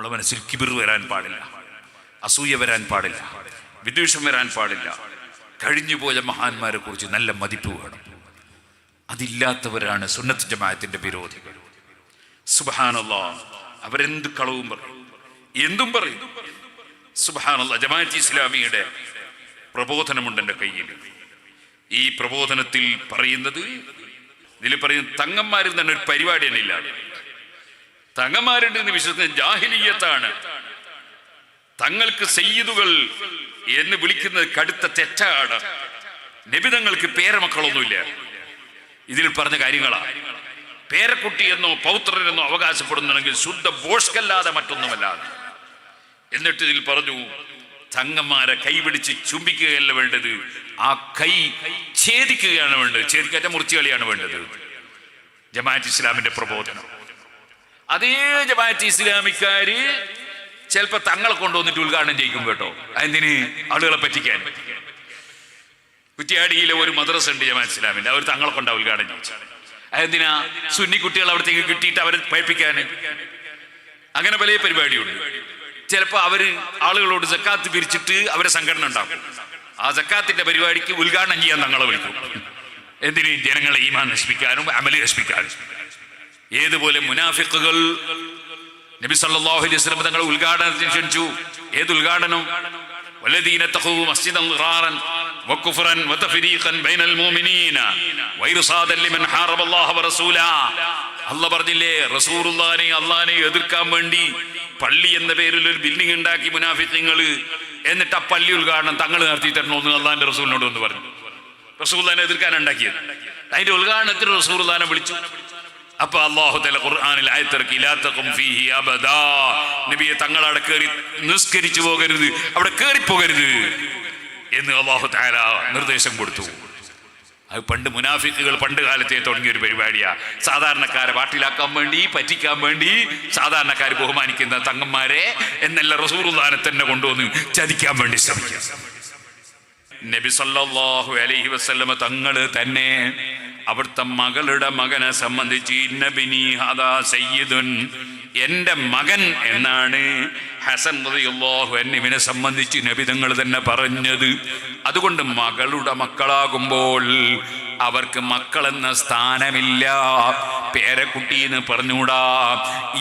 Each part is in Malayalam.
നമ്മളെ മനസ്സിൽ കിബിർ വരാൻ പാടില്ല അസൂയ വരാൻ പാടില്ല വിദ്വേഷം വരാൻ പാടില്ല. കഴിഞ്ഞുപോയ മഹാന്മാരെ കുറിച്ച് നല്ല മതിപ്പ് വേണം. അതില്ലാത്തവരാണ് സുന്നത്ത് ജമാഅത്തിന്റെ വിരോധികൾ സുബാനല്ല അവരെന്ത് കളവും പറയും? എന്തും പറയും. സുബാനല്ല ജമാഅത്ത് ഇസ്ലാമിയുടെ പ്രബോധനമുണ്ട് എന്റെ കയ്യിൽ. ഈ പ്രബോധനത്തിൽ പറയുന്നത് ഇതിൽ പറയുന്ന തങ്ങന്മാരിൽ തന്നെ ഒരു പരിപാടി തന്നെ ഇല്ല തങ്ങന്മാരുണ്ട് എന്ന് വിശ്വസിക്കുന്ന ജാഹിലീയത്താണ്. തങ്ങൾക്ക് സയ്യിദുകൾ എന്ന് വിളിക്കുന്നത് കടുത്ത തെറ്റാണ്. നിബിതങ്ങൾക്ക് പേരമക്കളൊന്നുമില്ല. ഇതിൽ പറഞ്ഞ കാര്യങ്ങളാ. പേരക്കുട്ടി എന്നോ പൗത്രനെന്നോ അവകാശപ്പെടുന്നുണ്ടെങ്കിൽ ശുദ്ധ ബോഷ്കല്ലാതെ മറ്റൊന്നുമല്ലാതെ എന്നിട്ട് ഇതിൽ പറഞ്ഞു തങ്ങന്മാരെ കൈപിടിച്ച് ചുംബിക്കുകയല്ല വേണ്ടത്. ആ കൈ ഛേദിക്കുകയാണ് വേണ്ടത്. ഛേദിക്കാറ്റ മുറിച്ചുകളിയാണ് വേണ്ടത്. ജമാഅത്ത് ഇസ്ലാമിന്റെ പ്രബോധനം. അതേ ജമാഅത്ത് ഇസ്ലാമിക്കാര് ചിലപ്പോ തങ്ങളെ കൊണ്ടുവന്നിട്ട് ഉദ്ഘാടനം ചെയ്യിക്കും കേട്ടോ. എന്തിന് ആളുകളെ പറ്റിക്കാൻ. കുറ്റിയാടിയിലെ ഒരു മദ്രസ ഉണ്ട് ജമാഅത്ത് ഇസ്ലാമിന്റെ. അവർ തങ്ങളെ കൊണ്ടാ ഉദ്ഘാടനം ചെയ്യിച്ചു അതെന്തിനാ? സുന്നി കുട്ടികൾ അവിടത്തേക്ക് കിട്ടിയിട്ട് അവരെ പഠിപ്പിക്കാൻ. അങ്ങനെ പല പരിപാടിയുണ്ട്. ചിലപ്പോ അവർ ആളുകളോട് ജക്കാത്ത് പിരിച്ചിട്ട് അവരെ സംഘടന ഉണ്ടാക്കും. ആ ജക്കാത്തിന്റെ പരിപാടിക്ക് ഉദ്ഘാടനം ചെയ്യാൻ തങ്ങളെ വിളിക്കും. എന്തിനും? ജനങ്ങളെ ഈമാൻ നശിപ്പിക്കാനും അമലി നശിപ്പിക്കാനും. ഏതുപോലെ മുനാഫിക്കുകൾ നബി സല്ലല്ലാഹു അലൈഹി വസല്ലം തങ്ങളെ ഉദ്ഘാടനത്തിന് ക്ഷണിച്ചു ഏത് ഉദ്ഘാടനം والذين اتخذوا مسجدا ضرارا وكفرا وتفريقا بين المؤمنين وإرصادا لمن حارب الله ورسوله അല്ല പറഞ്ഞില്ലേ റസൂറുല്ലാനെ അള്ളാനെ എതിർക്കാൻ വേണ്ടി പള്ളി എന്ന പേരിൽ ഒരു ബിൽഡിംഗ് ഉണ്ടാക്കി മുനാഫിക്കങ്ങള് എന്നിട്ട് ആ പള്ളി ഉദ്ഘാടനം തങ്ങൾ നടത്തി തരണമെന്ന് അള്ളാന്റെ റസൂലിനോട് ഒന്ന് പറഞ്ഞു റസൂല്ലാനെ എതിർക്കാൻ ഉണ്ടാക്കിയത് അതിന്റെ ഉദ്ഘാടനത്തിന് റസൂർദാനെ വിളിച്ചു അപ്പൊ അള്ളാഹു തല ഖുർആനിൽ ആയത്തിറക്കി നബിയെ തങ്ങൾ അവിടെ കയറി നിസ്കരിച്ചു പോകരുത് അവിടെ കയറി പോകരുത് എന്ന് അള്ളാഹു താര നിർദ്ദേശം കൊടുത്തു. അത് പണ്ട് മുനാഫിക്കുകൾ പണ്ട് കാലത്തെ തുടങ്ങിയ ഒരു പരിപാടിയാ. സാധാരണക്കാരെ പാട്ടിലാക്കാൻ വേണ്ടി പറ്റിക്കാൻ വേണ്ടി സാധാരണക്കാർ ബഹുമാനിക്കുന്ന തങ്ങന്മാരെ എന്നല്ല റസൂറുദാനെ തന്നെ കൊണ്ടുവന്ന് ചതിക്കാൻ വേണ്ടി ശ്രമിക്കുക നബി സല്ലാഹു അലഹി വസ്ലമ തങ്ങൾ തന്നെ അവിടുത്തെ മകളുടെ മകനെ സംബന്ധിച്ച് ഹദാ സയ്യിദുൻ. എന്റെ മകൻ എന്നാണ് ഹസൻ എന്നിവനെ സംബന്ധിച്ച് നബി തങ്ങൾ തന്നെ പറഞ്ഞത്. അതുകൊണ്ട് മകളുടെ മക്കളാകുമ്പോൾ അവർക്ക് മക്കളെന്ന സ്ഥാനമില്ല. പേരക്കുട്ടി എന്ന് പറഞ്ഞൂടാ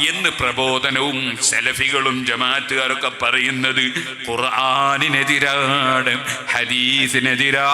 എന്ന് പ്രബോധനവും സെലഫികളും ജമാഅത്തുകാരൊക്കെ പറയുന്നത് ഖുർആാനിനെതിരാണ് ഹദീസിനെതിരാ